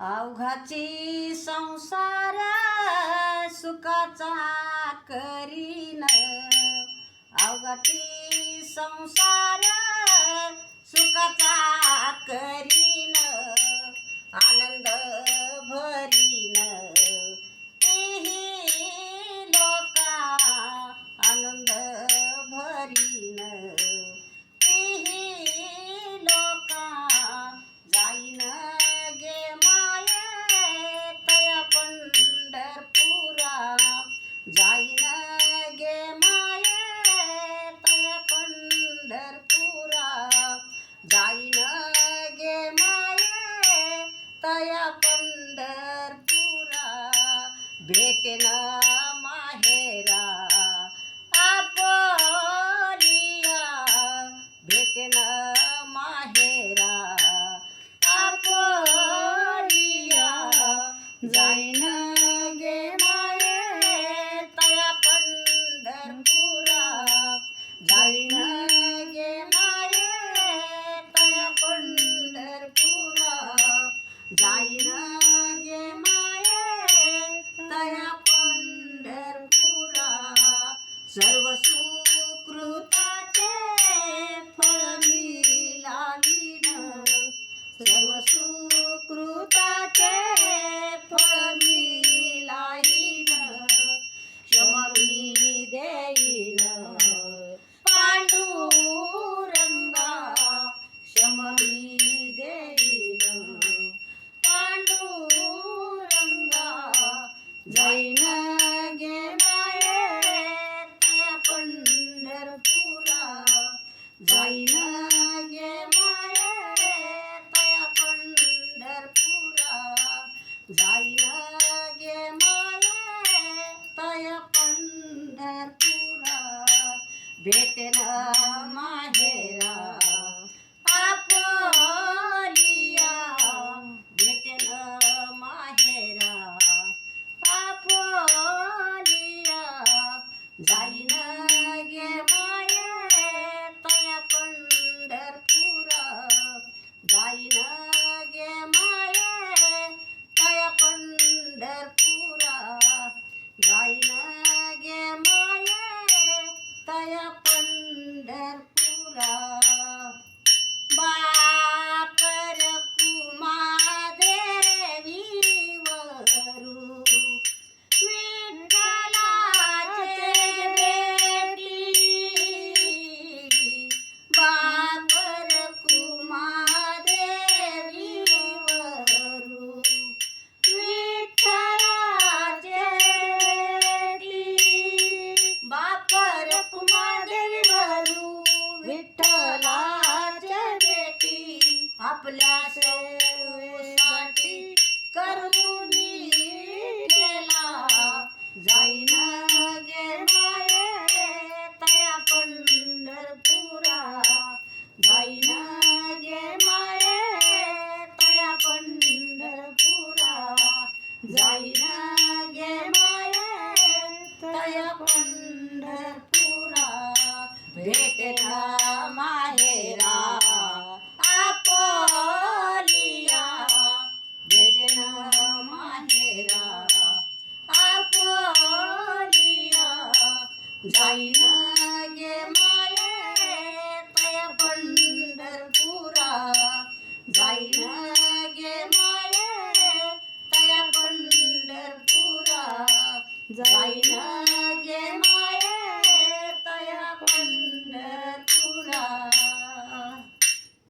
अवघाची संसार सुखाचा करीन. अवघाची संसार सुखाचा करीन. आनंद भरीन. लोका आनंद भरी येते ना माहेरा. आपोलिया भेटे ना माहेरा. आपोलिया जाईना पंढरपुरा भेटला माहेरा. पंढरपुरा भेटला माहेरा. आपोलिया भेटला माहेरा. आपोलिया जाईन गे माये पया पंढरपुरा जाईन गे माये तया पंढरपुरा जाईन